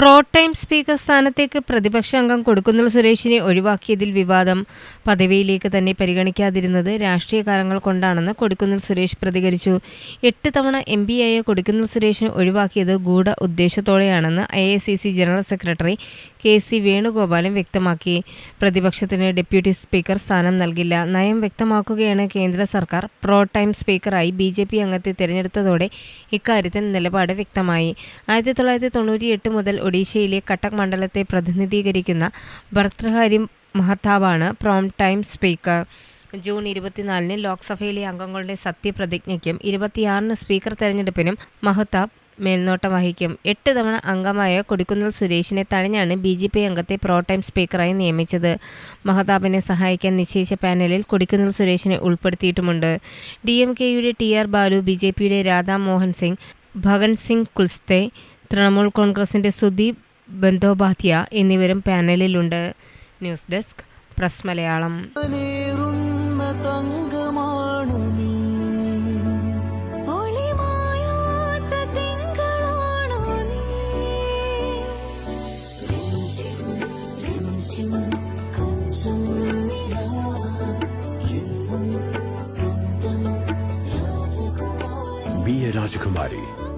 Pro time speaker സ്ഥാനത്തേക്ക് പ്രതിപക്ഷ അംഗം കൊടുക്കുന്നിൽ സുരേഷിനെ ഒഴിവാക്കിയതിൽ വിവാദം. പദവിയിലേക്ക് തന്നെ പരിഗണിക്കാതിരുന്നത് രാഷ്ട്രീയ കാരണങ്ങൾ കൊണ്ടാണെന്ന് കൊടുക്കുന്നിൽ സുരേഷ് പ്രതികരിച്ചു. എട്ട് തവണ എം പി ആയ കൊടുക്കുന്നിൽ സുരേഷിനെ ഒഴിവാക്കിയത് ഗൂഢ ഉദ്ദേശത്തോടെയാണെന്ന് A I C C general secretary K C Venugopalan വ്യക്തമാക്കി. പ്രതിപക്ഷത്തിന് ഡെപ്യൂട്ടി സ്പീക്കർ സ്ഥാനം നൽകില്ല. നയം വ്യക്തമാക്കുകയാണ് കേന്ദ്ര സർക്കാർ. പ്രോ ടൈം സ്പീക്കറായി ബി ജെ പി അംഗത്തെ തിരഞ്ഞെടുത്തതോടെ ഇക്കാര്യത്തിൽ നിലപാട് വ്യക്തമായി. ആയിരത്തി തൊള്ളായിരത്തി തൊണ്ണൂറ്റിയെട്ട് മുതൽ ഒഡീഷയിലെ കട്ടക് മണ്ഡലത്തെ പ്രതിനിധീകരിക്കുന്ന ഭർത്തൃഹരി മഹത്താബാണ് പ്രോം ടൈം സ്പീക്കർ ജൂൺ ഇരുപത്തിനാലിന് ലോക്സഭയിലെ അംഗങ്ങളുടെ സത്യപ്രതിജ്ഞയ്ക്കും ഇരുപത്തിയാറിന് സ്പീക്കർ തെരഞ്ഞെടുപ്പിനും മഹത്താബ് മേൽനോട്ടം വഹിക്കും. എട്ട് തവണ അംഗമായ കൊടിക്കുന്നിൽ സുരേഷിനെ തഴഞ്ഞാണ് ബി ജെ പി അംഗത്തെ പ്രോ ടൈം സ്പീക്കറായി നിയമിച്ചത്. മഹതാബിനെ സഹായിക്കാൻ നിശ്ചയിച്ച പാനലിൽ കൊടിക്കുന്നിൽ സുരേഷിനെ ഉൾപ്പെടുത്തിയിട്ടുമുണ്ട്. ഡി എം കെയുടെ T R Baalu B J പിയുടെ രാധാ മോഹൻ സിംഗ് ഭഗൻ സിംഗ് കുൽസ്തെ തൃണമൂൽ കോൺഗ്രസിന്റെ സുദീപ് ബന്ദോപാധ്യ എന്നിവരും പാനലിലുണ്ട്. News desk press Malayalam. Be a Rajakumari.